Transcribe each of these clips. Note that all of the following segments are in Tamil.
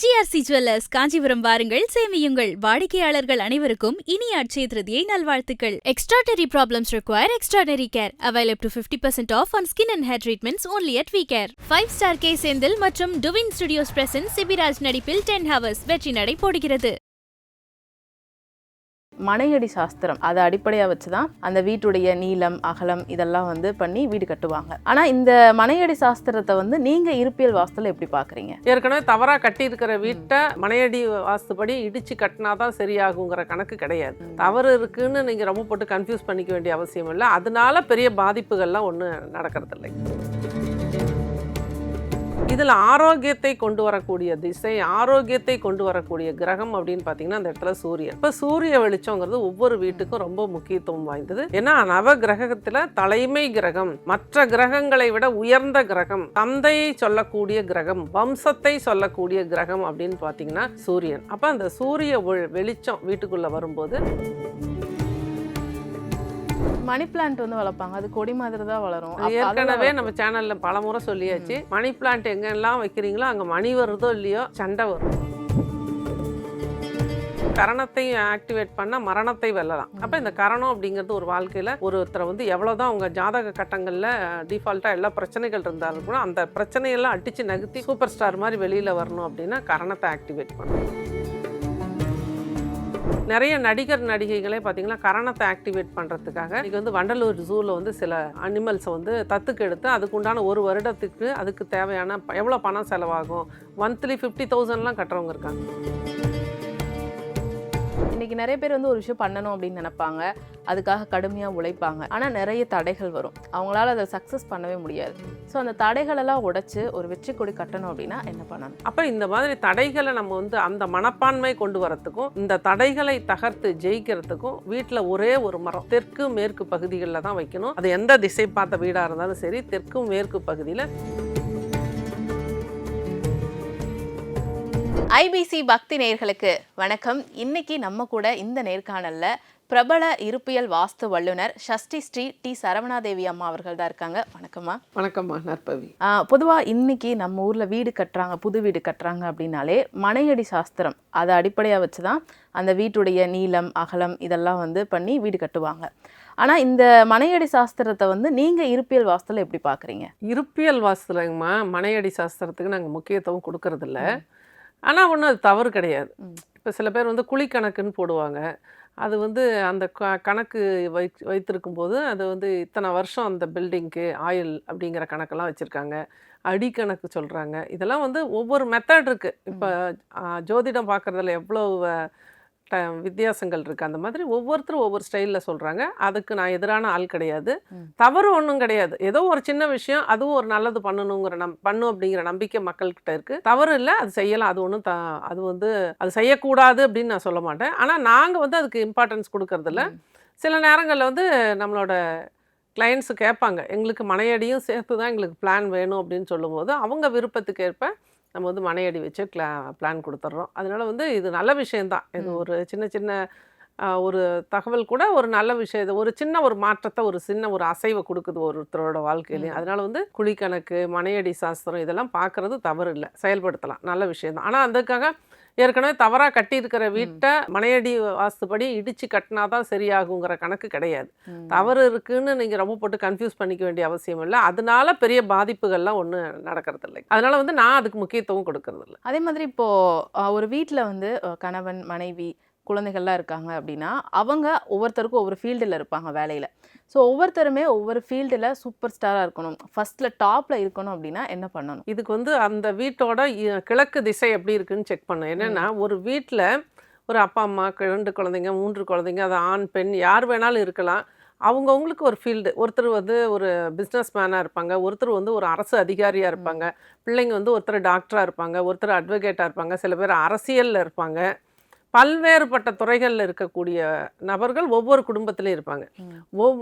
ஜிஆர்சி ஜுவல்லர்ஸ் காஞ்சிபுரம் வாருங்கள். சேமியுங்கள். வாடிக்கையாளர்கள் அனைவருக்கும் இனிய அட்சய திருதியை நல்வாழ்த்துக்கள். Extraordinary problems require extraordinary care available to 50% percent off skin skin and treatments treatments only at we five star K Senthil மற்றும் டுவின் ஸ்டுடியோஸ் பிரசன்ட் சிபிராஜ் நடிப்பில் டென் ஹவர்ஸ் வெற்றி நடை போடுகிறது. மனையடி சாஸ்திரம் அதை அடிப்படையாக வச்சு தான் அந்த வீட்டுடைய நீளம் அகலம் இதெல்லாம் வந்து பண்ணி வீடு கட்டுவாங்க. ஆனால் இந்த மனையடி சாஸ்திரத்தை வந்து நீங்கள் இருப்பியல் வாஸ்துல எப்படி பார்க்குறீங்க? ஏற்கனவே தவறாக கட்டி இருக்கிற வீட்டை மனையடி வாஸ்துபடி கட்டினா கட்டினாதான் சரியாகுங்கிற கணக்கு கிடையாது. தவறு இருக்குன்னு நீங்கள் ரொம்ப போட்டு கன்ஃபியூஸ் பண்ணிக்க வேண்டிய அவசியம் இல்லை. அதனால பெரிய பாதிப்புகள்லாம் ஒன்றும் நடக்கிறது இல்லை இதில் ஆரோக்கியத்தை கொண்டு வரக்கூடிய திசை ஆரோக்கியத்தை கொண்டு வரக்கூடிய கிரகம் அப்படின்னு பார்த்தீங்கன்னா அந்த இடத்துல சூரியன். இப்போ சூரிய வெளிச்சங்கிறது ஒவ்வொரு வீட்டுக்கும் ரொம்ப முக்கியத்துவம் வாய்ந்தது. ஏன்னா நவ கிரகத்தில் தலைமை கிரகம் மற்ற கிரகங்களை விட உயர்ந்த கிரகம் தந்தையை சொல்லக்கூடிய கிரகம் வம்சத்தை சொல்லக்கூடிய கிரகம் அப்படின்னு பார்த்தீங்கன்னா சூரியன். அப்போ அந்த சூரிய வெளிச்சம் வீட்டுக்குள்ளே வரும்போது மணி பிளான்ட் வந்து வளர்ப்பாங்க. அது கொடி மாதிரி தான் வளரும். ஏற்கனவே. நம்ம சேனல்ல பல முறை சொல்லியாச்சு. மணி பிளான்ட் எங்கெல்லாம் வைக்கிறீங்களோ அங்க மணி வருதோ இல்லையோ சண்டை வரும். கரணத்தை ஆக்டிவேட் பண்ண மரணத்தை வெல்லலாம். அப்போ இந்த கரணம் அப்படிங்கிறது ஒரு வாழ்க்கையில் ஒருத்தரை வந்து எவ்வளோதான் அவங்க ஜாதக கட்டங்களில் டிஃபால்ட்டாக எல்லா பிரச்சனைகள் இருந்தாலும் கூட அந்த பிரச்சனையெல்லாம் அடித்து நகர்த்தி சூப்பர் ஸ்டார் மாதிரி வெளியில் வரணும் அப்படின்னா கரணத்தை ஆக்டிவேட் பண்ணணும். நிறைய நடிகர் நடிகைகளே பார்த்தீங்கன்னா கரணத்தை ஆக்டிவேட் பண்ணுறதுக்காக இன்னைக்கு வந்து வண்டலூர் ஜூவில் வந்து சில அனிமல்ஸை வந்து தத்துக்கு எடுத்து அதுக்குண்டான ஒரு வருடத்துக்கு அதுக்கு தேவையான எவ்வளோ பணம் செலவாகும்? மந்த்லி ஃபிஃப்டி தௌசண்ட்லாம் கட்டுறவங்க இருக்காங்க. இன்றைக்கி நிறைய பேர் வந்து ஒரு விஷயம் பண்ணணும் அப்படின்னு நினைப்பாங்க. அதுக்காக கடுமையாக உழைப்பாங்க. ஆனால் நிறைய தடைகள் வரும். அவங்களால அதை சக்ஸஸ் பண்ணவே முடியாது. ஸோ அந்த தடைகளெல்லாம் உடைச்சு ஒரு வெற்றி கொடி கட்டணும் அப்படின்னா என்ன பண்ணணும்? அப்போ இந்த மாதிரி தடைகளை நம்ம வந்து அந்த மனப்பான்மை கொண்டு வரத்துக்கும் இந்த தடைகளை தகர்த்து ஜெயிக்கிறதுக்கும் வீட்டில் ஒரே ஒரு மரம் தெற்கு மேற்கு பகுதிகளில் தான் வைக்கணும். அது எந்த திசை பார்த்த வீடாக இருந்தாலும் சரி தெற்கு மேற்கு பகுதியில் ஐபிசி பக்தி நேயர்களுக்கு வணக்கம். இன்னைக்கு நம்ம கூட இந்த நேர்காணல்ல பிரபல இருப்பியல் வாஸ்து வல்லுனர் ஷஷ்டி ஸ்ரீ டி சரவணாதேவி அம்மா அவர்கள் தான் இருக்காங்க. வணக்கம்மா. வணக்கம்மா நற்பவி. பொதுவாக இன்னைக்கு நம்ம ஊரில் வீடு கட்டுறாங்க புது வீடு கட்டுறாங்க அப்படின்னாலே மனையடி சாஸ்திரம் அதை அடிப்படையாக வச்சு தான் அந்த வீட்டுடைய நீளம் அகலம் இதெல்லாம் வந்து பண்ணி வீடு கட்டுவாங்க. ஆனால் இந்த மனையடி சாஸ்திரத்தை வந்து நீங்கள் இருப்பியல் வாஸ்துல எப்படி பார்க்குறீங்க இருப்பியல் வாஸ்துலங்கம்மா மனையடி சாஸ்திரத்துக்கு நாங்கள் முக்கியத்துவம் கொடுக்கறதில்ல. ஆனால் ஒன்றும் அது தவறு கிடையாது. இப்போ சில பேர் வந்து குழி கணக்குன்னு போடுவாங்க. அது வந்து அந்த க- கணக்கு வை வைத்திருக்கும் போது அது வந்து இத்தனை வருஷம் அந்த பில்டிங்க்கு ஆயில் அப்படிங்கிற கணக்கெல்லாம் வச்சுருக்காங்க. அடி கணக்கு சொல்கிறாங்க இதெல்லாம் வந்து ஒவ்வொரு மெத்தட் இருக்குது இப்போ ஜோதிடம் பார்க்குறதுல எவ்வளோ ட வித்தியாசங்கள் இருக்குது அந்த மாதிரி ஒவ்வொருத்தரும் ஒவ்வொரு ஸ்டைலில் சொல்கிறாங்க அதுக்கு நான் எதிரான ஆள் கிடையாது. தவறு ஒன்றும் கிடையாது. ஏதோ ஒரு சின்ன விஷயம் அதுவும் ஒரு நல்லது பண்ணணுங்கிற நம் பண்ணும் அப்படிங்கிற நம்பிக்கை மக்கள்கிட்ட இருக்குது தவறு இல்லை அது செய்யலாம். அது ஒன்றும் த அது வந்து அது செய்யக்கூடாது அப்படின்னு நான் சொல்ல மாட்டேன். ஆனால் நாங்கள் வந்து அதுக்கு இம்பார்ட்டன்ஸ் கொடுக்கறதில்ல. சில நேரங்களில் வந்து நம்மளோட கிளைண்ட்ஸு கேட்பாங்க. எங்களுக்கு மனையடியும் சேர்த்து தான் எங்களுக்கு பிளான் வேணும் அப்படின்னு சொல்லும்போது அவங்க விருப்பத்துக்கு ஏற்ப நம்ம வந்து மனையடி வச்சு கிளா பிளான் கொடுத்துட்றோம் அதனால வந்து இது நல்ல விஷயம்தான். இது. ஒரு சின்ன சின்ன ஒரு தகவல் கூட ஒரு நல்ல விஷயம். ஒரு சின்ன ஒரு மாற்றத்தை ஒரு சின்ன ஒரு அசைவை கொடுக்குது ஒருத்தரோட வாழ்க்கையிலையும். அதனால வந்து குழிக்கணக்கு மனையடி சாஸ்திரம் இதெல்லாம் பார்க்கறது தவறு இல்லை செயல்படுத்தலாம். நல்ல விஷயம்தான். ஆனால் அதுக்காக ஏற்கனவே தவறாக கட்டியிருக்கிற வீட்டை மனையடி வாஸ்துபடி இடிச்சு கட்டினா தான் சரியாகுங்கிற கணக்கு கிடையாது. தவறு இருக்குன்னு நீங்கள் ரொம்ப போட்டு கன்ஃபியூஸ் பண்ணிக்க வேண்டிய அவசியம் இல்லை. அதனால பெரிய பாதிப்புகள்லாம் ஒன்றும் நடக்கிறது இல்லை அதனால வந்து நான் அதுக்கு முக்கியத்துவம் கொடுக்கறது இல்லை அதே மாதிரி இப்போ அஹ், ஒரு வீட்டில் வந்து கணவன் மனைவி குழந்தைகள்லாம் இருக்காங்க அப்படின்னா அவங்க ஒவ்வொருத்தருக்கும் ஒவ்வொரு ஃபீல்டில் இருப்பாங்க வேலையில். ஸோ ஒவ்வொருத்தருமே ஒவ்வொரு ஃபீல்டில் சூப்பர் ஸ்டாராக இருக்கணும். ஃபர்ஸ்ட்ல டாப்ல இருக்கணும் அப்படின்னா என்ன பண்ணணும்? இதுக்கு வந்து அந்த வீட்டோட கிழக்கு திசை எப்படி இருக்குன்னு செக் பண்ணும் என்னன்னா ஒரு வீட்டில் ஒரு அப்பா அம்மா ரெண்டு குழந்தைங்க மூன்று குழந்தைங்க அது ஆண் பெண் யார் வேணாலும் இருக்கலாம். அவங்கவுங்களுக்கு ஒரு ஃபீல்டு. ஒருத்தர் வந்து ஒரு பிஸ்னஸ் மேனாக இருப்பாங்க. ஒருத்தர் வந்து ஒரு அரசு அதிகாரியாக இருப்பாங்க. பிள்ளைங்க வந்து ஒருத்தர் டாக்டராக இருப்பாங்க. ஒருத்தர் அட்வொகேட்டாக இருப்பாங்க. சில பேர் அரசியலில் இருப்பாங்க. பல்வேறுபட்ட துறைகளில் இருக்கக்கூடிய நபர்கள் ஒவ்வொரு குடும்பத்திலையும் இருப்பாங்க. ஒவ்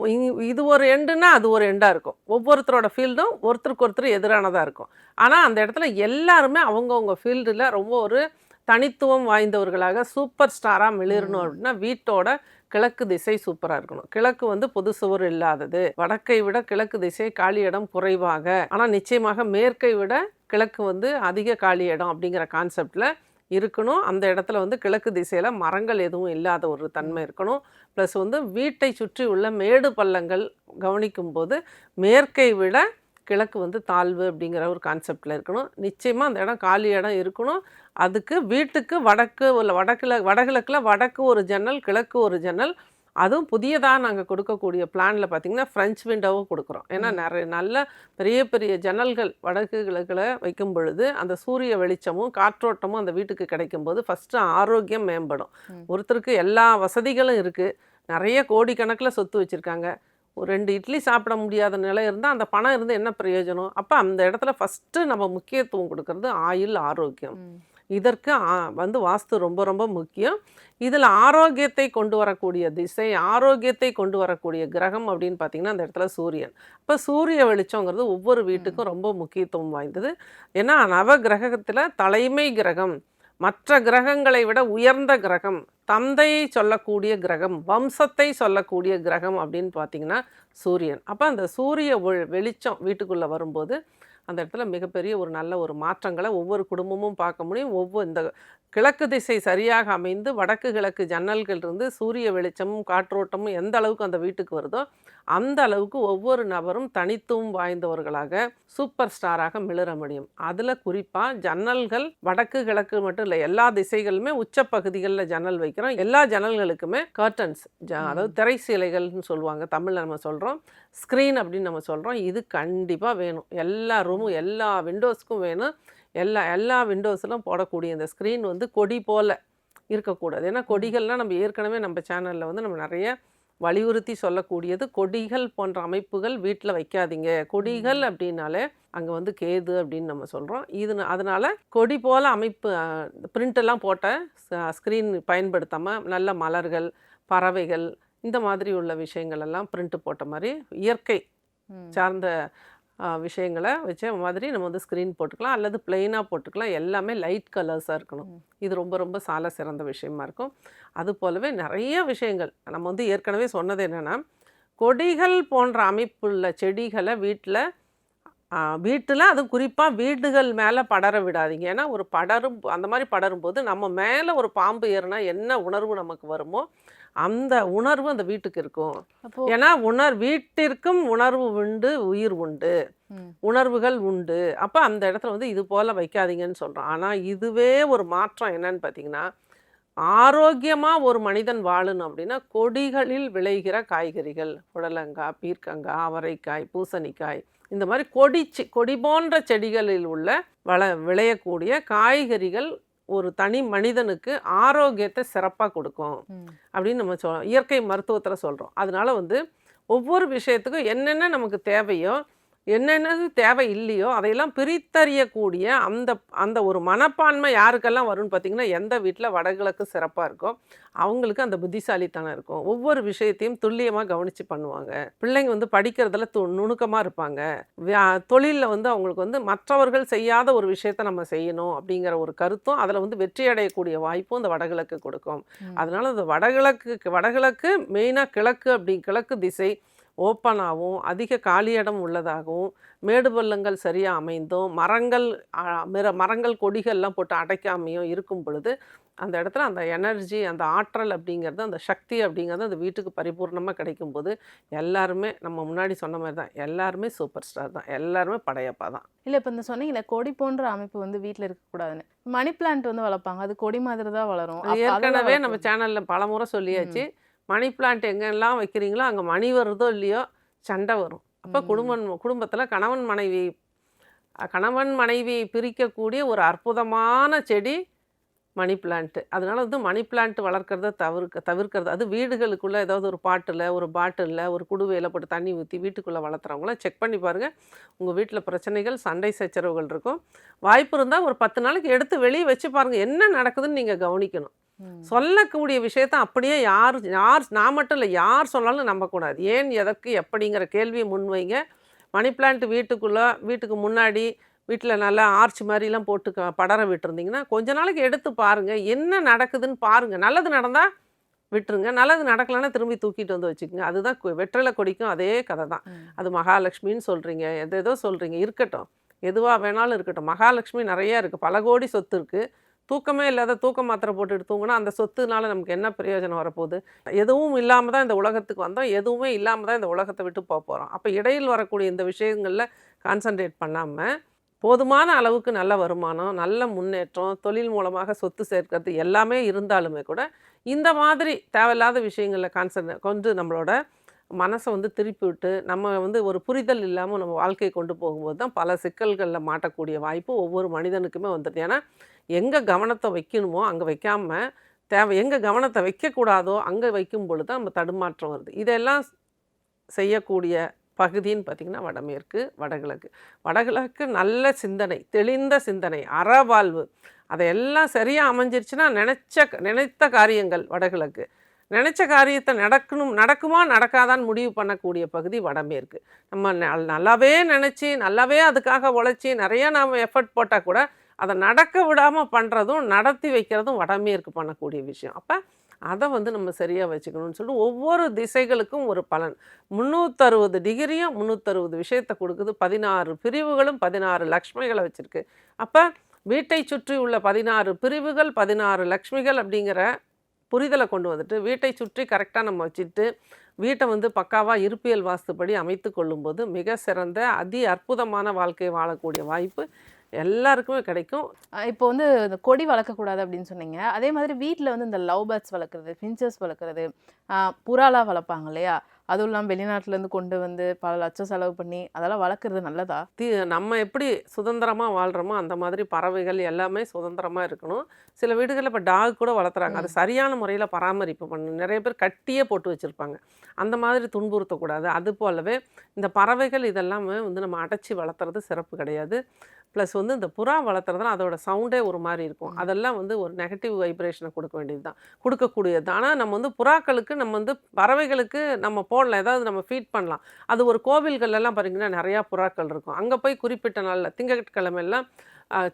இது ஒரு எண்டுன்னா அது ஒரு எண்டாக இருக்கும். ஒவ்வொருத்தரோட ஃபீல்டும் ஒருத்தருக்கு ஒருத்தர் எதிரானதாக இருக்கும். ஆனால் அந்த இடத்துல எல்லாருமே அவங்கவுங்க ஃபீல்டில் ரொம்ப ஒரு தனித்துவம் வாய்ந்தவர்களாக சூப்பர் ஸ்டாராக மிளிரணும். அப்படின்னா வீட்டோட கிழக்கு திசை சூப்பராக இருக்கணும். கிழக்கு வந்து பொது சுவர் இல்லாதது. வடக்கை விட கிழக்கு திசை காலி இடம் குறைவாக. ஆனால் நிச்சயமாக மேற்கை விட கிழக்கு வந்து அதிக காலி இடம் அப்படிங்கிற கான்செப்டில் இருக்கணும். அந்த இடத்துல வந்து கிழக்கு திசையில் மரங்கள் எதுவும் இல்லாத ஒரு தன்மை இருக்கணும். ப்ளஸ் வந்து வீட்டை சுற்றி உள்ள மேடு பள்ளங்கள் கவனிக்கும் போது மேற்கை விட கிழக்கு வந்து தாழ்வு அப்படிங்கிற ஒரு கான்செப்டில் இருக்கணும். நிச்சயமாக அந்த இடம் காலி இடம் இருக்கணும். அதுக்கு வீட்டுக்கு வடக்கு உள்ள வடக்கில் வடகிழக்கில் வடக்கு ஒரு ஜன்னல் கிழக்கு ஒரு ஜன்னல் அதுவும் புதியதாக நாங்கள் கொடுக்கக்கூடிய பிளானில் பார்த்தீங்கன்னா ஃப்ரெஞ்ச் விண்டோவும் கொடுக்குறோம். ஏன்னா நிறைய நல்ல பெரிய பெரிய ஜன்னல்கள் வடக்கு கிழக்கில் வைக்கும் பொழுது அந்த சூரிய வெளிச்சமும் காற்றோட்டமும் அந்த வீட்டுக்கு கிடைக்கும் போது ஃபஸ்ட்டு ஆரோக்கியம் மேம்படும். ஒருத்தருக்கு எல்லா வசதிகளும் இருக்குது நிறைய கோடிக்கணக்கில் சொத்து வச்சுருக்காங்க. ஒரு ரெண்டு இட்லி சாப்பிட முடியாத நிலை இருந்தால் அந்த பணம் இருந்து என்ன பிரயோஜனம்? அப்போ அந்த இடத்துல ஃபஸ்ட்டு நம்ம முக்கியத்துவம் கொடுக்கறது ஆயுள் ஆரோக்கியம். இதற்கு வந்து வாஸ்து ரொம்ப ரொம்ப முக்கியம். இதில் ஆரோக்கியத்தை கொண்டு வரக்கூடிய திசை ஆரோக்கியத்தை கொண்டு வரக்கூடிய கிரகம் அப்படின்னு பார்த்தீங்கன்னா அந்த இடத்துல சூரியன். இப்போ சூரிய வெளிச்சங்கிறது ஒவ்வொரு வீட்டுக்கும் ரொம்ப முக்கியத்துவம் வாய்ந்தது. ஏன்னா நவ கிரகத்தில் தலைமை கிரகம் மற்ற கிரகங்களை விட உயர்ந்த கிரகம் தந்தையை சொல்லக்கூடிய கிரகம் வம்சத்தை சொல்லக்கூடிய கிரகம் அப்படின்னு பார்த்தீங்கன்னா சூரியன். அப்போ அந்த சூரிய வெளிச்சம் வீட்டுக்குள்ளே வரும்போது அந்த இடத்துல மிகப்பெரிய ஒரு நல்ல ஒரு மாற்றங்களை ஒவ்வொரு குடும்பமும் பார்க்க முடியும். ஒவ்வொரு இந்த கிழக்கு திசை சரியாக அமைந்து வடக்கு கிழக்கு ஜன்னல்கள் இருந்து சூரிய வெளிச்சமும் காற்றோட்டமும் எந்த அளவுக்கு அந்த வீட்டுக்கு வருதோ அந்த அளவுக்கு ஒவ்வொரு நபரும் தனித்துவம் வாய்ந்தவர்களாக சூப்பர் ஸ்டாராக மிளிர முடியும். அதில் குறிப்பாக ஜன்னல்கள் வடக்கு கிழக்கு மட்டும் இல்லை எல்லா திசைகளுமே உச்ச பகுதிகளில் ஜன்னல் வைக்கிறோம். எல்லா ஜன்னல்களுக்குமே கர்டன்ஸ் அதாவது திரை சீலைகள்னு சொல்லுவாங்க தமிழில் நம்ம சொல்கிறோம் ஸ்க்ரீன் அப்படின்னு நம்ம சொல்கிறோம் இது கண்டிப்பாக வேணும். எல்லா ரூமும் எல்லா விண்டோஸ்க்கும் வேணும். எல்லா எல்லா விண்டோஸ்லும் போடக்கூடிய இந்த ஸ்க்ரீன் வந்து கொடி போல் இருக்கக்கூடாது. ஏன்னா கொடிகள்லாம் நம்ம ஏற்கனவே நம்ம சேனலில் வந்து நம்ம நிறைய வலியுறுத்தி சொல்லக்கூடியது கொடிகள் போன்ற அமைப்புகள் வீட்டில் வைக்காதீங்க. கொடிகள் அப்படின்னாலே அங்கே வந்து கேது அப்படின்னு நம்ம சொல்கிறோம் இது அதனால் கொடி போல் அமைப்பு எல்லாம் போட்ட ஸ்க்ரீன் பயன்படுத்தாமல் நல்ல மலர்கள் பறவைகள் இந்த மாதிரி உள்ள விஷயங்கள் எல்லாம் பிரிண்ட் போட்ட மாதிரி இயற்கை. சார்ந்த விஷயங்களை வச்ச மாதிரி நம்ம வந்து ஸ்க்ரீன் போட்டுக்கலாம். அல்லது பிளெயினாக போட்டுக்கலாம். எல்லாமே லைட் கலர்ஸாக இருக்கணும். இது ரொம்ப ரொம்ப சால சிறந்த விஷயமா இருக்கும். அது போலவே நிறைய விஷயங்கள். நம்ம வந்து ஏற்கனவே சொன்னது என்னென்னா கொடிகள் போன்ற அமைப்புள்ள செடிகளை வீட்டில் வீட்டில் அதுவும் குறிப்பாக வீடுகள் மேலே படர விடாதீங்க. ஏன்னா ஒரு படரும் அந்த மாதிரி படரும்போது நம்ம மேலே ஒரு பாம்பு ஏறுனா என்ன உணர்வு நமக்கு வருமோ அந்த உணர்வு அந்த வீட்டுக்கு இருக்கும். ஏன்னா உணர் வீட்டிற்கும் உணர்வு உண்டு உயிர் உண்டு. உணர்வுகள் உண்டு. அப்போ அந்த இடத்துல வந்து இது போல் வைக்காதீங்கன்னு சொல்கிறோம் ஆனால் இதுவே ஒரு மாற்றம் என்னன்னு பார்த்தீங்கன்னா ஆரோக்கியமாக ஒரு மனிதன் வாழணும் அப்படின்னா கொடிகளில் விளைகிற காய்கறிகள் புடலங்காய் பீர்க்கங்காய் அவரைக்காய் பூசணிக்காய் இந்த மாதிரி கொடி கொடி போன்ற செடிகளில் உள்ள வள விளையக்கூடிய காய்கறிகள் ஒரு தனி மனிதனுக்கு ஆரோக்கியத்தை சிறப்பாக கொடுக்கும். அப்படின்னு நம்ம சொல் இயற்கை மருத்துவத்தில் சொல்கிறோம் அதனால வந்து ஒவ்வொரு விஷயத்துக்கும் என்னென்ன நமக்கு தேவையோ என்னென்னது தேவை இல்லையோ அதையெல்லாம் பிரித்தறியக்கூடிய அந்த அந்த ஒரு மனப்பான்மை யாருக்கெல்லாம் வரும்னு பார்த்தீங்கன்னா எந்த வீட்டில் வடகிழக்கு சிறப்பாக இருக்கோ அவங்களுக்கு அந்த புத்திசாலித்தனம் இருக்கும். ஒவ்வொரு விஷயத்தையும் துல்லியமாக கவனித்து பண்ணுவாங்க. பிள்ளைங்க வந்து படிக்கிறதுல து நுணுக்கமாக இருப்பாங்க. தொழிலில் வந்து அவங்களுக்கு வந்து மற்றவர்கள் செய்யாத ஒரு விஷயத்தை நம்ம செய்யணும் அப்படிங்கிற ஒரு கருத்தும் அதில் வந்து வெற்றி அடையக்கூடிய வாய்ப்பும் இந்த வடகிழக்கு கொடுக்கும். அதனால இந்த வடகிழக்கு வடகிழக்கு மெயினாக கிழக்கு அப்படி கிழக்கு திசை ஓப்பனாகவும் அதிக காலி இடம் உள்ளதாகவும் மேடு பள்ளங்கள் சரியாக அமைந்தும் மரங்கள் மிர மரங்கள் கொடிகள்லாம் போட்டு அடைக்காமையும் இருக்கும் பொழுது அந்த இடத்துல அந்த எனர்ஜி அந்த ஆற்றல் அப்படிங்கிறது அந்த சக்தி அப்படிங்கிறது அந்த வீட்டுக்கு பரிபூர்ணமாக கிடைக்கும்போது எல்லாருமே நம்ம முன்னாடி சொன்ன மாதிரி தான் எல்லாருமே சூப்பர் ஸ்டார் தான் எல்லாருமே படையப்பா தான். இல்ல இப்ப இந்த சொன்னீங்கல்ல கொடி போன்ற அமைப்பு வந்து வீட்ல இருக்கக்கூடாதுன்னு மணி பிளான்ட் வந்து வளர்ப்பாங்க அது கொடி மாதிரி தான் வளரும். ஏற்கனவே நம்ம சேனலில் பல முறை சொல்லியாச்சு. மணி பிளான்ட் எங்கெல்லாம் வைக்கிறீங்களோ அங்கே மணி வருதோ இல்லையோ சண்டை வரும். அப்போ. குடும்பம் குடும்பத்தில் கணவன் மனைவி கணவன் மனைவி பிரிக்கக்கூடிய ஒரு அற்புதமான செடி மணி பிளான்ட்டு அதனால வந்து மணி பிளான்ட் வளர்க்குறத தவிர்க்க தவிர்க்கிறது. அது வீடுகளுக்குள்ளே ஏதாவது ஒரு பாட்டில் ஒரு பாட்டிலில் ஒரு குடுவையில் போட்டு தண்ணி ஊற்றி வீட்டுக்குள்ளே வளர்த்துறவங்கள செக் பண்ணி பாருங்கள் உங்கள் வீட்டில் பிரச்சனைகள் சண்டை சச்சரவுகள் இருக்கும். வாய்ப்பு இருந்தால் ஒரு பத்து நாளைக்கு எடுத்து வெளியே வச்சு பாருங்கள் என்ன நடக்குதுன்னு நீங்கள் கவனிக்கணும். சொல்லக்கூடிய விஷயத்த அப்படியே யார் யார் நான் மட்டும் இல்லை யார் சொன்னாலும் நம்பக்கூடாது. ஏன் எதற்கு எப்படிங்கிற கேள்வியை முன்வைங்க மணி பிளான்ட் வீட்டுக்குள்ளே வீட்டுக்கு முன்னாடி வீட்டில் நல்லா ஆர்ச் மாதிரிலாம் போட்டு படர விட்டுருந்தீங்கன்னா கொஞ்ச நாளைக்கு எடுத்து பாருங்கள் என்ன நடக்குதுன்னு பாருங்கள் நல்லது நடந்தால் விட்டுருங்க. நல்லது நடக்கலைன்னா திரும்பி தூக்கிட்டு வந்து வச்சுக்கோங்க. அதுதான் வெற்றிலை கொடிக்கும் அதே கதை தான். அது மகாலட்சுமின்னு சொல்கிறீங்க எது ஏதோ சொல்கிறீங்க இருக்கட்டும். எதுவாக வேணாலும் இருக்கட்டும். மகாலட்சுமி நிறைய இருக்குது பல கோடி சொத்து இருக்குது தூக்கமே இல்லாத தூக்க மாத்திரை போட்டுட்டு தூங்கினா அந்த சொத்துனால நமக்கு என்ன பிரயோஜனம் வரப்போகுது? எதுவும் இல்லாமல் தான் இந்த உலகத்துக்கு வந்தோம். எதுவுமே இல்லாமல் தான் இந்த உலகத்தை விட்டு போக போகிறோம் அப்போ இடையில் வரக்கூடிய இந்த விஷயங்களில் கான்சன்ட்ரேட் பண்ணாமல் போதுமான அளவுக்கு நல்ல வருமானம் நல்ல முன்னேற்றம் தொழில் மூலமாக சொத்து சேர்க்கறது எல்லாமே இருந்தாலுமே கூட இந்த மாதிரி தேவையில்லாத விஷயங்களில் கான்சன்ட்ரேட் கொண்டு நம்மளோட மனசை வந்து திருப்பி விட்டு நம்ம வந்து ஒரு புரிதல் இல்லாமல் நம்ம வாழ்க்கையை கொண்டு போகும்போது தான் பல சிக்கல்களில் மாட்டக்கூடிய வாய்ப்பு ஒவ்வொரு மனிதனுக்குமே வந்துடுது ஏன்னா எங்கே கவனத்தை வைக்கணுமோ அங்கே வைக்காமல் தேவை எங்கே கவனத்தை வைக்கக்கூடாதோ அங்கே வைக்கும் பொழுது நம்ம தடுமாற்றம் வருது. இதெல்லாம் செய்யக்கூடிய பகுதின்னு பார்த்திங்கன்னா வடமேற்கு வடகிழக்கு. வடகிழக்கு நல்ல சிந்தனை தெளிந்த சிந்தனை அறவாழ்வு. அதையெல்லாம் சரியாக அமைஞ்சிருச்சுன்னா நினச்ச நினைத்த காரியங்கள் வடகிழக்கு. நினச்ச காரியத்தை நடக்கணும் நடக்குமா நடக்காதான்னு முடிவு பண்ணக்கூடிய பகுதி வடமேற்கு. நம்ம நல்லாவே நினச்சி நல்லாவே அதுக்காக உழைச்சி நிறையா நாம் எஃபர்ட் போட்டால் கூட அதை நடக்க விடாமல் பண்ணுறதும் நடத்தி வைக்கிறதும் வடமேற்கு பண்ணக்கூடிய விஷயம். அப்போ அதை வந்து நம்ம சரியாக வச்சுக்கணும்னு சொல்லிட்டு ஒவ்வொரு திசைகளுக்கும் ஒரு பலன். முந்நூற்றறுபது டிகிரியும் முந்நூற்றறுபது விஷயத்தை கொடுக்குது. பதினாறு பிரிவுகளும் பதினாறு லக்ஷ்மிகளை வச்சுருக்கு. அப்போ வீட்டை சுற்றி உள்ள பதினாறு பிரிவுகள் பதினாறு லக்ஷ்மிகள் அப்படிங்கிற புரிதலை கொண்டு வந்துட்டு வீட்டை சுற்றி கரெக்டாக நம்ம வச்சுட்டு வீட்டை வந்து பக்காவாக இருப்பியல் வாஸ்துப்படி அமைத்து கொள்ளும்போது மிக சிறந்த அதி அற்புதமான வாழ்க்கையை வாழக்கூடிய வாய்ப்பு எல்லாருக்குமே கிடைக்கும். இப்போ வந்து இந்த கொடி வளர்க்கக்கூடாது அப்படின்னு சொன்னீங்க. அதே மாதிரி வீட்டில் வந்து இந்த லவ் பேர்ட்ஸ் வளர்க்குறது ஃபின்ச்சர்ஸ் வளர்க்குறது புறாலா வளர்ப்பாங்க இல்லையா? அதுவும் இல்லாமல் வெளிநாட்டிலேருந்து கொண்டு வந்து பல லட்சம் செலவு பண்ணி அதெல்லாம் வளர்க்குறது நல்லதா? தி நம்ம எப்படி சுதந்திரமாக வாழ்கிறோமோ அந்த மாதிரி பறவைகள் எல்லாமே சுதந்திரமாக இருக்கணும். சில வீடுகளில் இப்போ டாக் கூட வளர்த்துறாங்க. அது சரியான முறையில் பராமரிப்பு பண்ணணும் நிறைய பேர் கட்டியே போட்டு வச்சுருப்பாங்க. அந்த மாதிரி துன்புறுத்தக்கூடாது. அது போலவே இந்த பறவைகள் இதெல்லாமே வந்து நம்ம அடைச்சி வளர்த்துறது சிறப்பு கிடையாது. ப்ளஸ் வந்து இந்த புறா வளர்த்துறதுனா அதோட சவுண்டே ஒரு மாதிரி இருக்கும். அதெல்லாம் வந்து ஒரு நெகட்டிவ் வைப்ரேஷனை கொடுக்க வேண்டியது தான். கொடுக்கக்கூடியது ஆனால் நம்ம வந்து புறாக்களுக்கு நம்ம வந்து பறவைகளுக்கு நம்ம போடலாம். ஏதாவது நம்ம ஃபீட் பண்ணலாம். அது ஒரு கோவில்கள் எல்லாம் பாத்தீங்கன்னா நிறையா புறாக்கள் இருக்கும். அங்கே போய் குறிப்பிட்ட நாளில் திங்கட்கிழமையெல்லாம்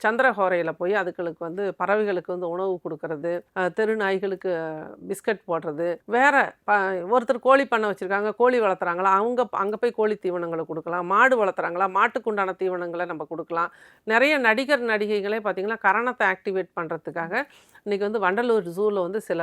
சந்திரஹோரையில் போய் அதுகளுக்கு வந்து பறவைகளுக்கு வந்து உணவு கொடுக்கறது தெரு நாய்களுக்கு பிஸ்கட் போடுறது வேற ப ஒருத்தர் கோழி பண்ணை வச்சுருக்காங்க கோழி வளர்த்துறாங்களா அவங்க அங்கே போய் கோழி தீவனங்களை கொடுக்கலாம் மாடு வளர்த்துறாங்களா மாட்டுக்குண்டான தீவனங்களை நம்ம கொடுக்கலாம். நிறைய நடிகர் நடிகைகளே பார்த்திங்கன்னா கரணத்தை ஆக்டிவேட் பண்ணுறதுக்காக இன்றைக்கி வந்து வண்டலூர் ஜூவில் வந்து சில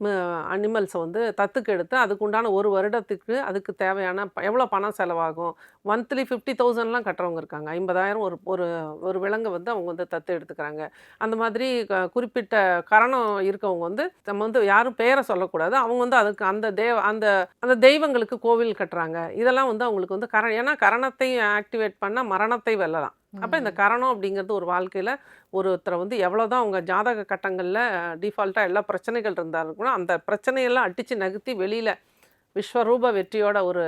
அனிமல்ஸை வந்து தத்துக்கு எடுத்து அதுக்கு உண்டான ஒரு வருடத்துக்கு அதுக்கு தேவையான எவ்வளோ பணம் செலவாகும்? மந்த்லி ஃபிஃப்டி தௌசண்ட்லாம் கட்டுறவங்க இருக்காங்க. ஐம்பதாயிரம் ஒரு ஒரு ஒரு விலங்கை வந்து அவங்க வந்து தத்து எடுத்துக்கிறாங்க. அந்த மாதிரி க- குறிப்பிட்ட கரணம் இருக்கவங்க வந்து நம்ம வந்து யாரும் பேரை சொல்லக்கூடாது. அவங்க வந்து அதுக்கு அந்த தேவ அந்த அந்த தெய்வங்களுக்கு கோவில் கட்டுறாங்க. இதெல்லாம் வந்து அவங்களுக்கு வந்து கரண் ஏன்னா கரணத்தையும் ஆக்டிவேட் பண்ணால் மரணத்தை வெல்லலாம். அப்போ இந்த கரணம் அப்படிங்கிறது ஒரு வாழ்க்கையில் ஒருத்தரை வந்து எவ்வளோதான் அவங்க ஜாதக கட்டங்களில் டிஃபால்ட்டாக எல்லா பிரச்சனைகள் இருந்தாலும் கூட அந்த பிரச்சனையெல்லாம் அடித்து நகர்த்தி வெளியில் விஸ்வரூப வெற்றியோட ஒரு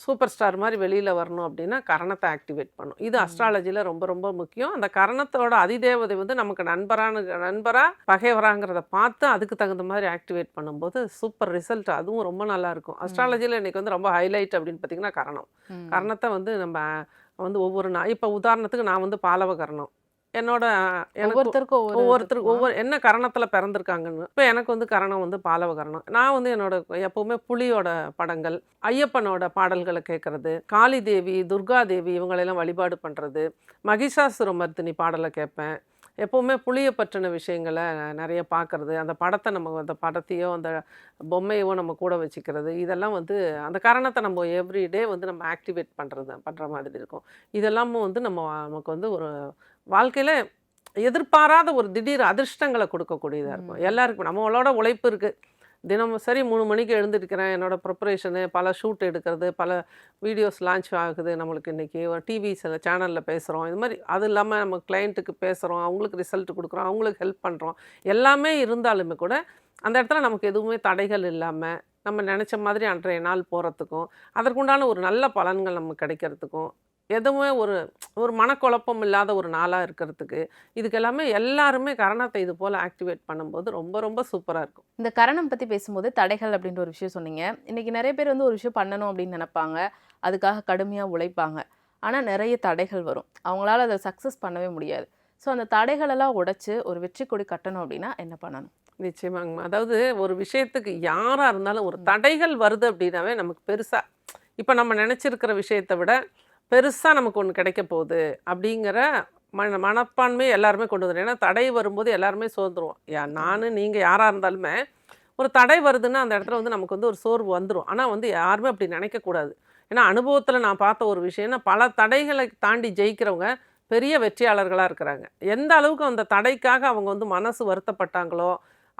சூப்பர் ஸ்டார் மாதிரி வெளியில் வரணும் அப்படின்னா கரணத்தை ஆக்டிவேட் பண்ணும். இது அஸ்ட்ராலஜியில் ரொம்ப ரொம்ப முக்கியம். அந்த கரணத்தோட அதிதேவதை வந்து நமக்கு நண்பரான நண்பரா பகைவராங்கிறத பார்த்து அதுக்கு தகுந்த மாதிரி ஆக்டிவேட் பண்ணும்போது சூப்பர் ரிசல்ட். அதுவும் ரொம்ப நல்லா இருக்கும். அஸ்ட்ராலஜியில் இன்னைக்கு வந்து ரொம்ப ஹைலைட் அப்படின்னு பார்த்தீங்கன்னா கரணம். கரணத்தை வந்து நம்ம வந்து ஒவ்வொரு நா இப்போ உதாரணத்துக்கு நான் வந்து பாலவ கரணம் என்னோட ஒவ்வொருத்தருக்கும் ஒவ்வொரு ஒவ்வொருத்தருக்கு ஒவ்வொரு என்ன கரணத்தில் பிறந்திருக்காங்கன்னு. இப்போ எனக்கு வந்து கரணம் வந்து பாலவ கரணம் நான் வந்து என்னோட எப்போவுமே புலியோட படங்கள் ஐயப்பனோட பாடல்களை கேட்கறது காளி தேவி துர்கா தேவி இவங்களெல்லாம் வழிபாடு பண்ணுறது மகிஷாசுர மர்த்தினி பாடலை கேட்பேன் எப்போவுமே புளியை பற்றின விஷயங்களை நிறைய பார்க்கறது அந்த படத்தை நம்ம அந்த படத்தையோ அந்த பொம்மையோ நம்ம கூட வச்சுக்கிறது இதெல்லாம் வந்து அந்த காரணத்தை நம்ம எவ்ரிடே வந்து நம்ம ஆக்டிவேட் பண்ணுறது பண்ணுற மாதிரி இருக்கும். இதெல்லாமும் வந்து நம்ம நமக்கு வந்து ஒரு வாழ்க்கையில் எதிர்பாராத ஒரு திடீர் அதிர்ஷ்டங்களை கொடுக்கக்கூடியதாக இருக்கும். எல்லாருக்கும் நம்மளோட உழைப்பு இருக்குது தினமும் சரி மூணு மணிக்கு எழுந்திருக்கிறேன். என்னோடய ப்ரிப்பரேஷனு பல ஷூட் எடுக்கிறது பல வீடியோஸ் லான்ச் ஆகுது நம்மளுக்கு இன்றைக்கி ஒரு டிவி சேனலில் பேசுகிறோம் இது மாதிரி அது இல்லாமல் நம்ம கிளைண்ட்டுக்கு பேசுகிறோம் அவங்களுக்கு ரிசல்ட் கொடுக்குறோம் அவங்களுக்கு ஹெல்ப் பண்ணுறோம் எல்லாமே இருந்தாலுமே கூட அந்த இடத்துல நமக்கு எதுவுமே தடைகள் இல்லாமல் நம்ம நினச்ச மாதிரி அன்றைய நாள் போகிறதுக்கும் அதற்குண்டான ஒரு நல்ல பலன்கள் நமக்கு கிடைக்கிறதுக்கும் எதுவுமே ஒரு ஒரு மனக்குழப்பம் இல்லாத ஒரு நாளாக இருக்கிறதுக்கு இதுக்கு எல்லாமே எல்லாருமே கரணத்தை இது போல் ஆக்டிவேட் பண்ணும்போது ரொம்ப ரொம்ப சூப்பராக இருக்கும். இந்த கரணம் பத்தி பேசும்போது தடைகள் அப்படின்ற ஒரு விஷயம் சொன்னீங்க. இன்னைக்கு நிறைய பேர் வந்து ஒரு விஷயம் பண்ணணும் அப்படின்னு நினைப்பாங்க. அதுக்காக கடுமையா உழைப்பாங்க. ஆனா நிறைய தடைகள் வரும். அவங்களால அதை சக்ஸஸ் பண்ணவே முடியாது. ஸோ அந்த தடைகளெல்லாம் உடைச்சு ஒரு வெற்றி கொடி கட்டணும் அப்படின்னா என்ன பண்ணணும்? நிச்சயமாங்கம்மா. அதாவது ஒரு விஷயத்துக்கு யாராக இருந்தாலும் ஒரு தடைகள் வருது அப்படின்னாவே நமக்கு பெருசாக இப்போ நம்ம நினச்சிருக்கிற விஷயத்தை விட பெருசாக நமக்கு ஒன்று கிடைக்க போகுது அப்படிங்கிற மன மனப்பான்மை எல்லாருமே கொண்டு வந்துடும் ஏன்னா தடை வரும்போது எல்லாருமே சோர்ந்துருவோம். யா நான் நீங்கள் யாராக இருந்தாலுமே ஒரு தடை வருதுன்னா அந்த இடத்துல வந்து நமக்கு வந்து ஒரு சோர்வு வந்துடும் ஆனால் வந்து யாருமே அப்படி நினைக்கக்கூடாது ஏன்னா அனுபவத்தில் நான் பார்த்த ஒரு விஷயம்னா பல தடைகளை தாண்டி ஜெயிக்கிறவங்க பெரிய வெற்றியாளர்களாக இருக்கிறாங்க. எந்த அளவுக்கு அந்த தடைக்காக அவங்க வந்து மனசு வருத்தப்பட்டாங்களோ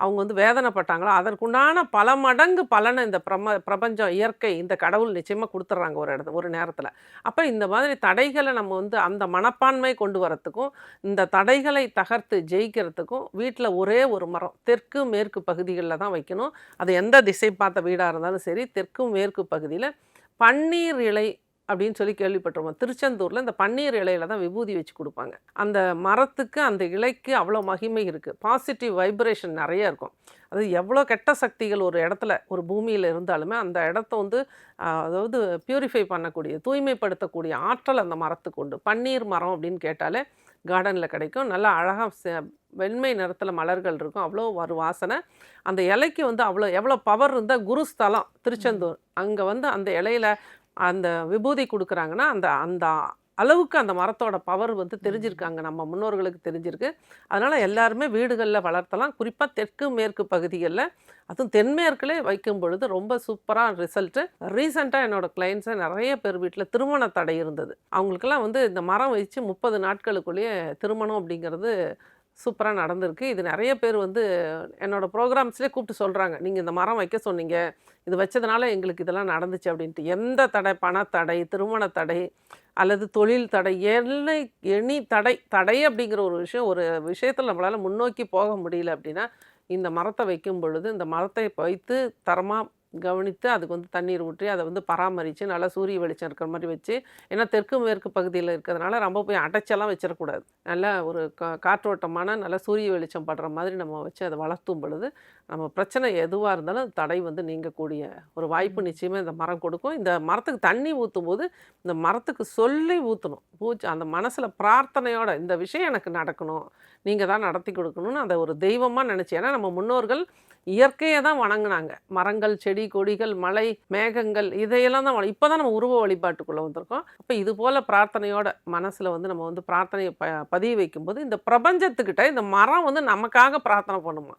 அவங்க வந்து வேதனைப்பட்டாங்களோ அதற்குண்டான பல மடங்கு பலனை இந்த பிரம பிரபஞ்சம் இயற்கை இந்த கடவுள் நிச்சயமாக கொடுத்துட்றாங்க ஒரு இடத்துல ஒரு நேரத்தில். அப்போ இந்த மாதிரி தடைகளை நம்ம வந்து அந்த மனப்பான்மை கொண்டு வரத்துக்கும் இந்த தடைகளை தகர்த்து ஜெயிக்கிறதுக்கும் வீட்டில் ஒரே ஒரு மரம் தெற்கு மேற்கு பகுதிகளில் தான் வைக்கணும். அது எந்த திசை பார்த்த வீடாக இருந்தாலும் சரி தெற்கு மேற்கு பகுதியில் பன்னீர் இலை அப்படின்னு சொல்லி கேள்விப்பட்டிருப்போம். திருச்செந்தூரில் இந்த பன்னீர் இலையில தான் விபூதி வச்சு கொடுப்பாங்க. அந்த மரத்துக்கு அந்த இலைக்கு அவ்வளோ மகிமை இருக்குது பாசிட்டிவ் வைப்ரேஷன் நிறைய இருக்கும். அது எவ்வளோ கெட்ட சக்திகள் ஒரு இடத்துல ஒரு பூமியில் இருந்தாலுமே அந்த இடத்த வந்து அதாவது பியூரிஃபை பண்ணக்கூடிய தூய்மைப்படுத்தக்கூடிய ஆற்றல் அந்த மரத்துக்கு உண்டு. பன்னீர் மரம் அப்படின்னு கேட்டாலே கார்டனில் கிடைக்கும். நல்லா அழகாக வெண்மை நிறத்தில் மலர்கள் இருக்கும். அவ்வளோ ஒரு வாசனை. அந்த இலைக்கு வந்து அவ்வளோ எவ்வளோ பவர் இருந்தால் குருஸ்தலம் திருச்செந்தூர். அங்கே வந்து அந்த இலையில அந்த விபூதி கொடுக்குறாங்கன்னா அந்த அந்த அளவுக்கு அந்த மரத்தோட பவர் வந்து தெரிஞ்சிருக்காங்க. நம்ம முன்னோர்களுக்கு தெரிஞ்சிருக்கு. அதனால் எல்லாருமே வீடுகளில் வளர்த்தலாம். குறிப்பாக தெற்கு மேற்கு பகுதிகளில் அதுவும் தென்மேற்குலே வைக்கும் பொழுது ரொம்ப சூப்பராக ரிசல்ட்டு ரீசெண்டாக என்னோட கிளைண்ட்ஸை நிறைய பேர் வீட்டில் திருமண தடை இருந்தது. அவங்களுக்கெல்லாம் வந்து இந்த மரம் வச்சு முப்பது நாட்களுக்குள்ளேயே திருமணம் அப்படிங்கிறது சூப்பராக நடந்திருக்கு. இது நிறைய பேர் வந்து என்னோட ப்ரோக்ராம்ஸ்லேயே கூப்பிட்டு சொல்கிறாங்க நீங்கள் இந்த மரம் வைக்க சொன்னீங்க. இது வச்சதுனால எங்களுக்கு இதெல்லாம் நடந்துச்சு அப்படின்ட்டு. எந்த தடை? பணத்தடை திருமண தடை அல்லது தொழில் தடை என்ன எனி தடை தடை அப்படிங்கிற ஒரு விஷயம் ஒரு விஷயத்தில் நம்மளால் முன்னோக்கி போக முடியல அப்படின்னா இந்த மரத்தை வைக்கும் பொழுது இந்த மரத்தை வைத்து தரமாக கவனித்து அதுக்கு வந்து தண்ணீர் ஊற்றி அதை வந்து பராமரித்து நல்லா சூரிய வெளிச்சம் இருக்கிற மாதிரி வச்சு ஏன்னா தெற்கு மேற்கு பகுதியில் இருக்கிறதுனால ரொம்ப போய் அடைச்செல்லாம் வச்சிடக்கூடாது. நல்லா ஒரு கா காற்றோட்டமான நல்லா சூரிய வெளிச்சம் படுற மாதிரி நம்ம வச்சு அதை வளர்த்தும் பொழுது நம்ம பிரச்சனை எதுவாக இருந்தாலும் தடை வந்து நீங்கக்கூடிய ஒரு வாய்ப்பு நிச்சயமாக இந்த மரம் கொடுக்கும். இந்த மரத்துக்கு தண்ணி ஊற்றும் போது இந்த மரத்துக்கு சொல்லி ஊற்றணும் பூச்சி அந்த மனசில் பிரார்த்தனையோட இந்த விஷயம் எனக்கு நடக்கணும். நீங்கள் தான் நடத்தி கொடுக்கணும்னு அதை ஒரு தெய்வமாக நினச்சி ஏன்னா நம்ம முன்னோர்கள் இயற்கையை தான் வணங்குனாங்க. மரங்கள் செடி கொடிகள் மலை மேகங்கள் இதையெல்லாம் தான் இப்போ தான் நம்ம உருவ வழிபாட்டுக்குள்ளே வந்திருக்கோம். அப்போ இது போல் பிரார்த்தனையோட மனசில் வந்து நம்ம வந்து பிரார்த்தனையை ப பதிய வைக்கும்போது இந்த பிரபஞ்சத்துக்கிட்ட இந்த மரம் வந்து நமக்காக பிரார்த்தனை பண்ணுமா?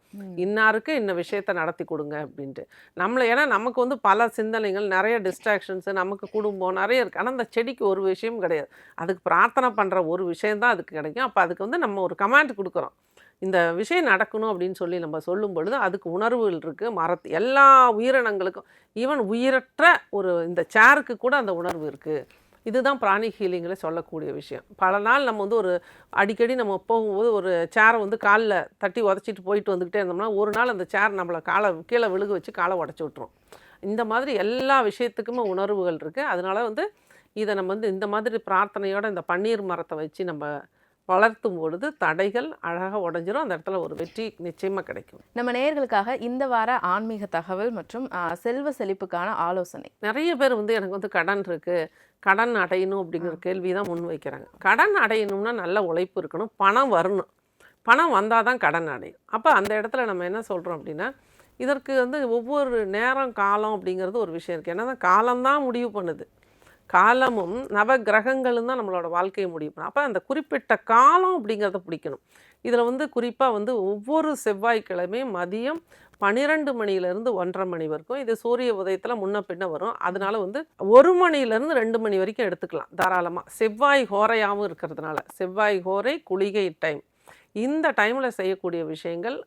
இன்னாருக்கு இந்த விஷயத்தை நடத்தி கொடுங்க அப்படின்ட்டு. நம்மளை ஏன்னா நமக்கு வந்து பல சிந்தனைகள் நிறைய டிஸ்ட்ராக்ஷன்ஸு நமக்கு குடும்பம் நிறைய இருக்குது ஆனால் அந்த செடிக்கு ஒரு விஷயம் கிடையாது. அதுக்கு பிரார்த்தனை பண்ணுற ஒரு விஷயம்தான் அதுக்கு கிடைக்கும். அப்போ அதுக்கு வந்து நம்ம ஒரு கமாண்ட் கொடுக்குறோம். இந்த விஷயம் நடக்கணும் அப்படின்னு சொல்லி நம்ம சொல்லும் பொழுது அதுக்கு உணர்வுகள் இருக்குது மரத்து எல்லா உயிரினங்களுக்கும் ஈவன் உயிரற்ற ஒரு இந்த சேருக்கு கூட அந்த உணர்வு இருக்குது இதுதான் பிராணி ஹீலிங்கில் சொல்லக்கூடிய விஷயம். பல நாள் நம்ம வந்து ஒரு அடிக்கடி நம்ம போகும்போது ஒரு சேரை வந்து காலில் தட்டி உதச்சிட்டு போயிட்டு வந்துக்கிட்டே இருந்தோம்னா ஒரு நாள் அந்த சேர் நம்மளை காலை கீழே விழுக வச்சு காலை உடச்சி விட்ரும் இந்த மாதிரி எல்லா விஷயத்துக்குமே உணர்வுகள் இருக்குது அதனால் வந்து இதை நம்ம வந்து இந்த மாதிரி பிரார்த்தனையோட இந்த பன்னீர் மரத்தை வச்சு நம்ம வளர்த்தும் பொழுது தடைகள் அழகாக உடஞ்சிரும். அந்த இடத்துல ஒரு வெற்றி நிச்சயமாக கிடைக்கும். நம்ம நேயர்களுக்காக இந்த வார ஆன்மீக தகவல் மற்றும் செல்வ செழிப்புக்கான ஆலோசனை. நிறைய பேர் வந்து எனக்கு வந்து கடன் இருக்குது கடன் அடையணும் அப்படிங்கிற கேள்வி தான் முன் வைக்கிறாங்க. கடன் அடையணும்னா நல்ல உழைப்பு இருக்கணும். பணம் வரணும். பணம் வந்தால் தான் கடன் அடையும். அப்போ அந்த இடத்துல நம்ம என்ன சொல்கிறோம் அப்படின்னா இதற்கு வந்து ஒவ்வொரு நேரம் காலம் அப்படிங்கிறது ஒரு விஷயம் இருக்குது ஏன்னா காலம்தான் முடிவு பண்ணுது. காலமும் நவ கிரகங்களும் தான் நம்மளோட வாழ்க்கையை முடிவு பண்ணும் அப்போ அந்த குறிப்பிட்ட காலம் அப்படிங்கிறத பிடிக்கணும். இதில் வந்து குறிப்பாக வந்து ஒவ்வொரு செவ்வாய்க்கிழமை மதியம் பன்னிரெண்டு மணியிலேருந்து ஒன்றரை மணி வரைக்கும் இது சூரிய உதயத்தில் முன்ன பின்ன வரும். அதனால வந்து ஒரு மணியிலேருந்து ரெண்டு மணி வரைக்கும் எடுத்துக்கலாம் தாராளமாக செவ்வாய் ஹோரையாகவும் இருக்கிறதுனால செவ்வாய் ஹோரை குளிகை டைம். இந்த டைமில் செய்யக்கூடிய விஷயங்கள்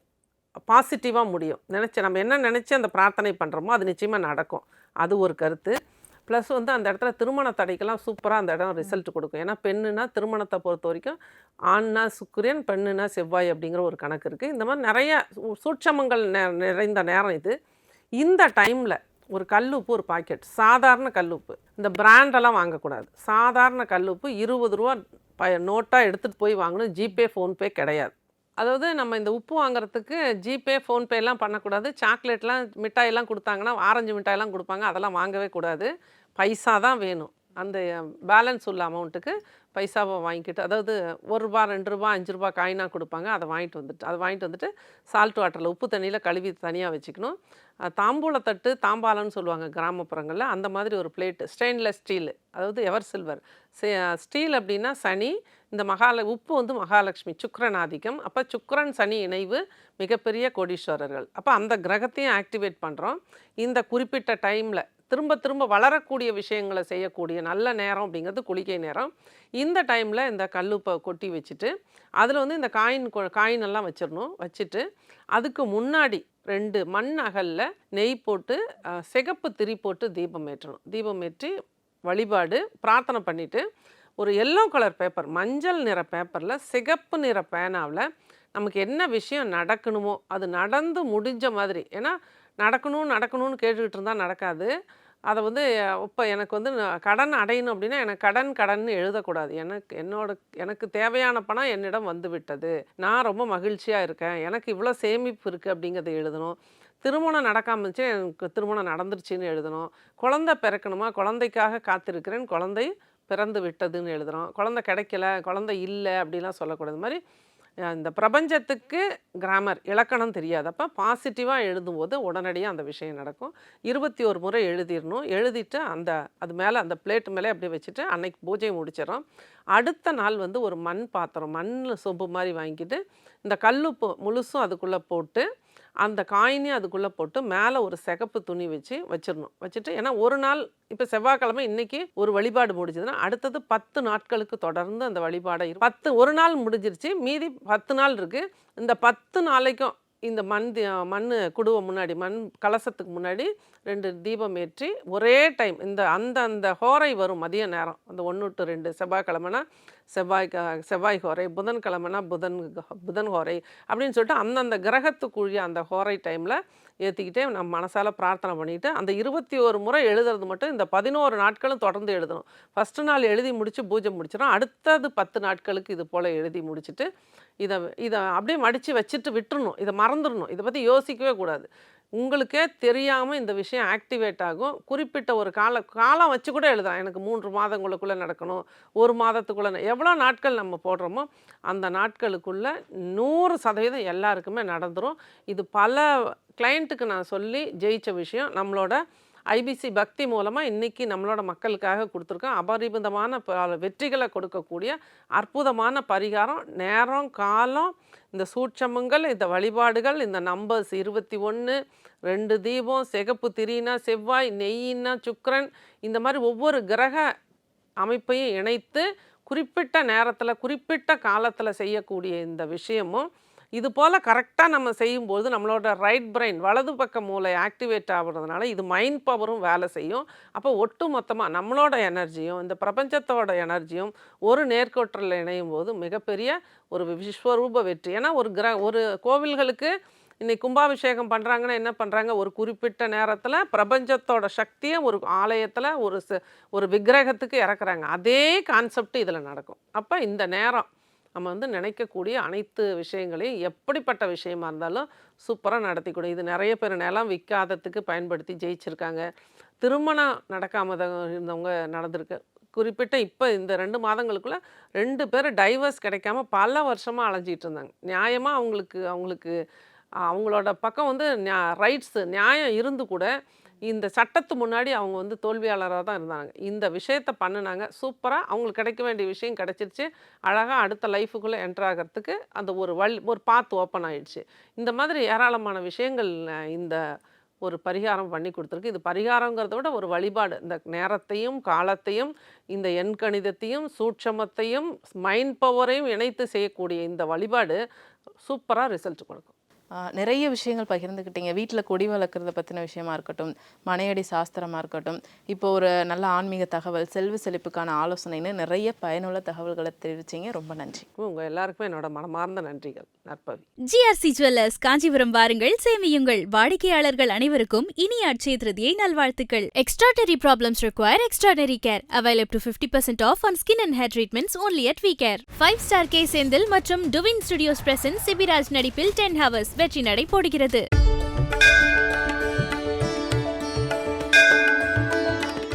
பாசிட்டிவாக முடியும். நினச்சி நம்ம என்ன நினச்சி அந்த பிரார்த்தனை பண்ணுறோமோ அது நிச்சயமாக நடக்கும். அது ஒரு கருத்து. ப்ளஸ் வந்து அந்த இடத்துல திருமண தடைக்கெல்லாம் சூப்பராக அந்த இடம் ரிசல்ட் கொடுக்கும். ஏன்னா பெண்ணுனா திருமணத்தை பொறுத்த வரைக்கும் ஆண்னா சுக்கிரியன் பெண்ணுனா செவ்வாய் அப்படிங்கிற ஒரு கணக்கு இருக்குது இந்த மாதிரி நிறைய சூட்சமங்கள் நெ- நிறைந்த நேரம் இது. இந்த டைமில் ஒரு கல்லுப்பு ஒரு பாக்கெட் சாதாரண கல்லுப்பு. இந்த பிராண்டெல்லாம் வாங்கக்கூடாது. சாதாரண கல்லுப்பு இருபது ரூபா ப நோட்டாக எடுத்துகிட்டு போய் வாங்கணும். ஜிபே ஃபோன்பே கிடையாது. அதாவது நம்ம இந்த உப்பு வாங்குறதுக்கு ஜிபே ஃபோன்பேலாம் பண்ணக்கூடாது. சாக்லேட்லாம் மிட்டாயெல்லாம் கொடுத்தாங்கன்னா ஆரஞ்சு மிட்டாயெல்லாம் கொடுப்பாங்க. அதெல்லாம் வாங்கவே கூடாது. பைசா தான் வேணும். அந்த பேலன்ஸ் உள்ள அமௌண்ட்டுக்கு பைசாவை வாங்கிக்கிட்டு அதாவது ஒரு ரூபா ரெண்டு ரூபா அஞ்சு ரூபா காயினாக கொடுப்பாங்க. அதை வாங்கிட்டு வந்துட்டு அதை வாங்கிட்டு வந்துட்டு சால்ட் வாட்டரில் உப்பு தண்ணியில் கழுவி தனியாக வச்சுக்கணும். தாம்பூலத்தட்டு தாம்பாலன்னு சொல்லுவாங்க கிராமப்புறங்களில் அந்த மாதிரி ஒரு பிளேட்டு ஸ்டெயின்லெஸ் ஸ்டீல் அதாவது எவர் சில்வர். ஸ்டீல் அப்படின்னா சனி இந்த மகால உப்பு வந்து மகாலட்சுமி சுக்கிரன் ஆதிக்கம். அப்போ சுக்கரன் சனி இணைவு மிகப்பெரிய கோடீஸ்வரர்கள். அப்போ அந்த கிரகத்தையும் ஆக்டிவேட் பண்ணுறோம் இந்த குறிப்பிட்ட டைமில் திரும்ப திரும்ப வளரக்கூடிய விஷயங்களை செய்யக்கூடிய நல்ல நேரம் அப்படிங்கிறது குளிக்கை நேரம். இந்த டைமில் இந்த கல்லுப்பை கொட்டி வச்சுட்டு அதில் வந்து இந்த காயின் கொ- காயின் எல்லாம் வச்சிடணும். வச்சுட்டு அதுக்கு முன்னாடி ரெண்டு மண் அகல்ல நெய் போட்டு சிகப்பு திரி போட்டு தீபம் ஏற்றணும். தீபம் ஏற்றி வழிபாடு பிரார்த்தனை பண்ணிவிட்டு ஒரு எல்லோ கலர் பேப்பர் மஞ்சள் நிற பேப்பரில் சிகப்பு நிற பேனாவில் நமக்கு என்ன விஷயம் நடக்கணுமோ அது நடந்து முடிஞ்ச மாதிரி. ஏன்னா நடக்கணும் நடக்கணும்னு கேட்டுக்கிட்டு இருந்தால் நடக்காது. அதை வந்து இப்போ எனக்கு வந்து நான் கடன் அடையணும் அப்படின்னா எனக்கு கடன் கடன்னு எழுதக்கூடாது. எனக்கு என்னோட எனக்கு தேவையான பணம் என்னிடம் வந்து விட்டது. நான் ரொம்ப மகிழ்ச்சியாக இருக்கேன். எனக்கு இவ்வளோ சேமிப்பு இருக்குது அப்படிங்கிறத எழுதணும். திருமணம் நடக்காமல் இருந்துச்சு எனக்கு திருமணம் நடந்துருச்சுன்னு எழுதணும். குழந்தை பிறக்கணுமா? குழந்தைக்காக காத்திருக்கிறேன். குழந்தை பிறந்து விட்டதுன்னு எழுதுகிறோம் குழந்தை கிடைக்கல குழந்தை இல்லை அப்படிலாம் சொல்லக்கூடாது. மாதிரி இந்த பிரபஞ்சத்துக்கு கிராமர் இலக்கணம் தெரியாதப்ப பாசிட்டிவாக எழுதும்போது உடனடியாக அந்த விஷயம் நடக்கும். இருபத்தி ஒரு முறை எழுதிடணும். எழுதிட்டு அந்த அது மேலே அந்த பிளேட் மேலே அப்படியே வச்சுட்டு அன்னைக்கு பூஜையை முடிச்சிடும் அடுத்த நாள் வந்து ஒரு மண் பாத்திரம் மண் சொம்பு மாதிரி வாங்கிட்டு இந்த கல்லுப்பு முழுசும் அதுக்குள்ளே போட்டு அந்த காயினையும் அதுக்குள்ளே போட்டு மேலே ஒரு சிகப்பு துணி வச்சு வச்சிடணும். வச்சுட்டு ஏன்னா ஒரு நாள் இப்போ செவ்வாய்க்கிழமை இன்னைக்கு ஒரு வழிபாடு முடிஞ்சதுன்னா அடுத்தது பத்து நாட்களுக்கு தொடர்ந்து அந்த வழிபாடை பத்து ஒரு நாள் முடிஞ்சிருச்சு மீதி பத்து நாள் இருக்குது இந்த பத்து நாளைக்கும் இந்த மண் மண் குடுவை முன்னாடி மண் கலசத்துக்கு முன்னாடி ரெண்டு தீபம் ஏற்றி ஒரே டைம் இந்த அந்த அந்த ஹோரை வரும் மதிய நேரம். அந்த ஒன்று டு ரெண்டு செவ்வாய்க்கிழமைனா செவ்வாய் செவ்வாய் ஹோரை புதன்கிழமைனா புதன் புதன் ஹோரை அப்படின்னு சொல்லிட்டு அந்தந்த கிரகத்துக்குரிய அந்த ஹோரை டைமில் ஏற்றிக்கிட்டே நம்ம மனசால பிரார்த்தனை பண்ணிவிட்டு அந்த இருபத்தி ஒரு முறை எழுதுறது மட்டும் இந்த பதினோரு நாட்களும் தொடர்ந்து எழுதணும். ஃபஸ்ட்டு நாள் எழுதி முடித்து பூஜை முடிச்சிடும் அடுத்தது பத்து நாட்களுக்கு இது போல் எழுதி முடிச்சுட்டு இதை இதை அப்படியே மடித்து வச்சுட்டு விட்டுறணும். இதை மறந்துடணும். இதை பற்றி யோசிக்கவே கூடாது. உங்களுக்கே தெரியாமல் இந்த விஷயம் ஆக்டிவேட் ஆகும். குறிப்பிட்ட ஒரு கால காலம் வச்சு கூட எழுதலாம். எனக்கு மூன்று மாதங்களுக்குள்ளே நடக்கணும். ஒரு மாதத்துக்குள்ளே எவ்வளோ நாட்கள் நம்ம போடுறோமோ அந்த நாட்களுக்குள்ளே நூறு சதவீதம் எல்லாருக்குமே நடந்துரும். இது பல கிளைண்ட்டுக்கு நான் சொல்லி ஜெயித்த விஷயம். நம்மளோட ஐபிசி பக்தி மூலமாக இன்றைக்கி நம்மளோட மக்களுக்காக கொடுத்துருக்கோம். அபரிமிதமான பல வெற்றிகளை கொடுக்கக்கூடிய அற்புதமான பரிகாரம். நேரம் காலம் இந்த சூட்சமங்கள் இந்த வழிபாடுகள் இந்த நம்பர்ஸ் இருபத்தி ஒன்று ரெண்டு தீபம் சிகப்பு திரினா செவ்வாய் நெய்யின்னா சுக்கரன் இந்த மாதிரி ஒவ்வொரு கிரக அமைப்பையும் இணைத்து குறிப்பிட்ட நேரத்தில் குறிப்பிட்ட காலத்தில் செய்யக்கூடிய இந்த விஷயமும் இது போல் கரெக்டாக நம்ம செய்யும்போது நம்மளோட ரைட் பிரெயின் வலது பக்க மூளை ஆக்டிவேட் ஆகுறதுனால இது மைண்ட் பவரும் வேலை செய்யும். அப்போ ஒட்டு மொத்தமாக நம்மளோட எனர்ஜியும் இந்த பிரபஞ்சத்தோட எனர்ஜியும் ஒரு நேர்கோட்டில் இணையும் போது மிகப்பெரிய ஒரு விஸ்வரூப வெற்றி. ஏன்னா ஒரு கிர ஒரு கோவில்களுக்கு இன்னைக்கு கும்பாபிஷேகம் பண்ணுறாங்கன்னா என்ன பண்ணுறாங்க ஒரு குறிப்பிட்ட நேரத்தில் பிரபஞ்சத்தோட சக்தியை ஒரு ஆலயத்தில் ஒரு ச- ஒரு விக்கிரகத்துக்கு இறக்குறாங்க. அதே கான்செப்ட் இதில் நடக்கும். அப்போ இந்த நேரம் நம்ம வந்து நினைக்கக்கூடிய அனைத்து விஷயங்களையும் எப்படிப்பட்ட விஷயமா இருந்தாலும் சூப்பராக நடத்திக்கூடும் இது நிறைய பேர் நிலம் விற்காதத்துக்கு பயன்படுத்தி ஜெயிச்சிருக்காங்க. திருமணம் நடக்காமல் தான் இருந்தவங்க நடந்திருக்கு. குறிப்பிட்ட இப்போ இந்த ரெண்டு மாதங்களுக்குள்ளே ரெண்டு பேர் டைவர்ஸ் கிடைக்காம பல வருஷமாக அலைஞ்சிட்டு இருந்தாங்க. நியாயமாக அவங்களுக்கு அவங்களுக்கு அவங்களோட பக்கம் வந்து ரைட்ஸு நியாயம் இருந்து கூட இந்த சட்டத்து முன்னாடி அவங்க வந்து தோல்வியாளராக தான் இருந்தாங்க. இந்த விஷயத்தை பண்ணுனாங்க. சூப்பராக அவங்களுக்கு கிடைக்க வேண்டிய விஷயம் கிடைச்சிருச்சு. அழகாக அடுத்த லைஃபுக்குள்ளே என்டர் ஆகிறதுக்கு அந்த ஒரு வழி ஒரு பாத் ஓப்பன் ஆகிடுச்சு இந்த மாதிரி ஏராளமான விஷயங்கள் இந்த ஒரு பரிகாரம் பண்ணி கொடுத்துருக்கு. இது பரிகாரங்கிறத விட ஒரு வழிபாடு. இந்த நேரத்தையும் காலத்தையும் இந்த எண்கணிதத்தையும் சூட்சமத்தையும் மைண்ட் பவரையும் இணைத்து செய்யக்கூடிய இந்த வழிபாடு சூப்பராக ரிசல்ட் கொடுக்கும். நிறைய விஷயங்கள் பகிர்ந்துக்கிட்டீங்க வீட்டில் கொடி வளர்க்குறத பற்றின விஷயமா இருக்கட்டும் மனையடி சாஸ்திரமாக இருக்கட்டும் இப்போ ஒரு நல்ல ஆன்மீக தகவல் செல்வ செழிப்புக்கான ஆலோசனைன்னு நிறைய பயனுள்ள தகவல்களை தெரிவிச்சீங்க. ரொம்ப நன்றி. உங்கள் எல்லாருக்குமே என்னோட மனமார்ந்த நன்றிகள். நற்பவி. ஜிஆர்சி ஜுவல்லர்ஸ் காஞ்சிபுரம் வாருங்கள் சேமியுங்கள். வாடிக்கையாளர்கள் அனைவருக்கும் இனிய அட்சய திருதியை நல்வாழ்த்துக்கள். Extraordinary problems require extraordinary care avail up to 50% percent off on skin and hair treatments only at V care five star K Senthil மற்றும் டுவின் ஸ்டுடியோஸ் பிரசன்ஸ் சிபிராஜ் நடிப்பில் டென் ஹவர்ஸ் வெற்றி நடை போடுகிறது